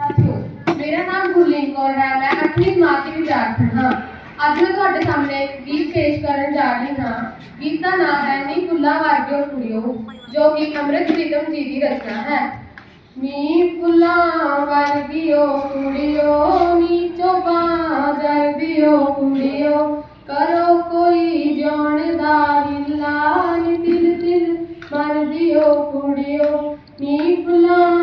ਸਾਥੀਓ ਮੇਰਾ ਨਾਮ ਗੁਰਲੀਨ ਕੌਰ ਹੈ ਮੈਂ 8ਵੀਂ ਜਮਾਤ ਦੀ ਵਿਦਿਆਰਥਣ ਹਾਂ ਅੱਜ ਮੈਂ ਤੁਹਾਡੇ ਸਾਹਮਣੇ ਇੱਕ ਗੀਤ ਪੇਸ਼ ਕਰਨ ਜਾ ਰਹੀ ਹਾਂ ਗੀਤ ਦਾ ਨਾਮ ਹੈ ਨੀ ਫੁੱਲਾਂ ਵਰਗਿਓ ਕੁੜਿਓ ਜੋ ਕਿ ਅੰਮ੍ਰਿਤ ਪ੍ਰੀਤਮ ਜੀ ਦੀ ਰਚਨਾ ਹੈ ਨੀ ਫੁੱਲਾਂ ਵਰਗਿਓ ਕੁੜਿਓ ਨੀ ਚੋਬਾ ਜਰਦਿਓ ਕੁੜਿਓ ਕਰੋ ਕੋਈ ਜਾਣਦਾ ਹਿੱਲਾ ਨੀ ਤਿਲ ਤਿਲ ਮਰਦਿਓ ਕੁੜਿਓ ਨੀ ਫੁੱਲਾਂ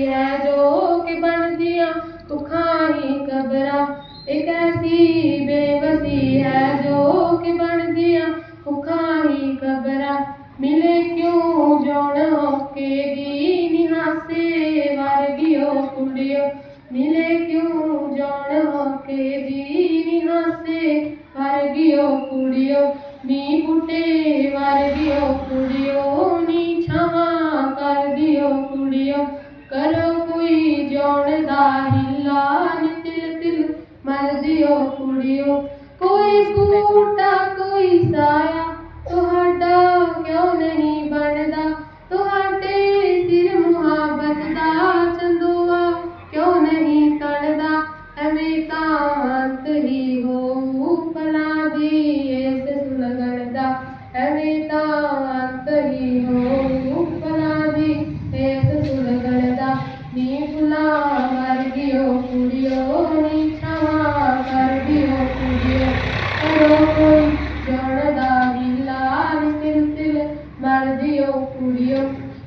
मिले क्यों? जान के दी हासे। वर्गियो कुड़ियो, नी मर गियो कुड़ियो, नी छवा। कर दियो कुड़ियो, करो कोई जोड़दा हिला तिल तिल मर दियो कुड़ियो। कोई बूटा, कोई साया।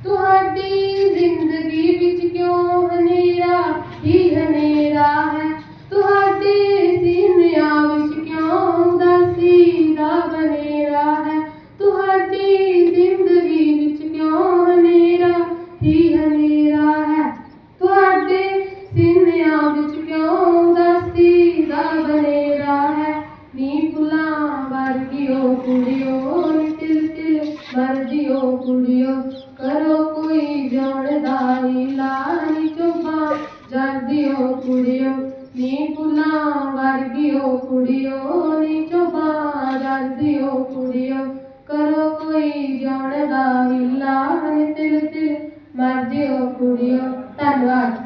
ਤੁਹਾਡੀ ਜ਼ਿੰਦਗੀ ਵਿੱਚ ਕਿਉਂ ਹਨੇਰਾ? ਹੀ ਹਨੇਰਾ ਹੈ? मर्जियो कुड़ियो करो कोई जोड़दारी लाड़ी चुपा जर्दियो कुड़ियो नी पुना वर्गियो कुड़ियो नी चुपा जर्दियो कुड़ियो करो कोई जोड़दारी लाड़ी तिल तिल, मर्जियो कुड़ियो धन्यवाद।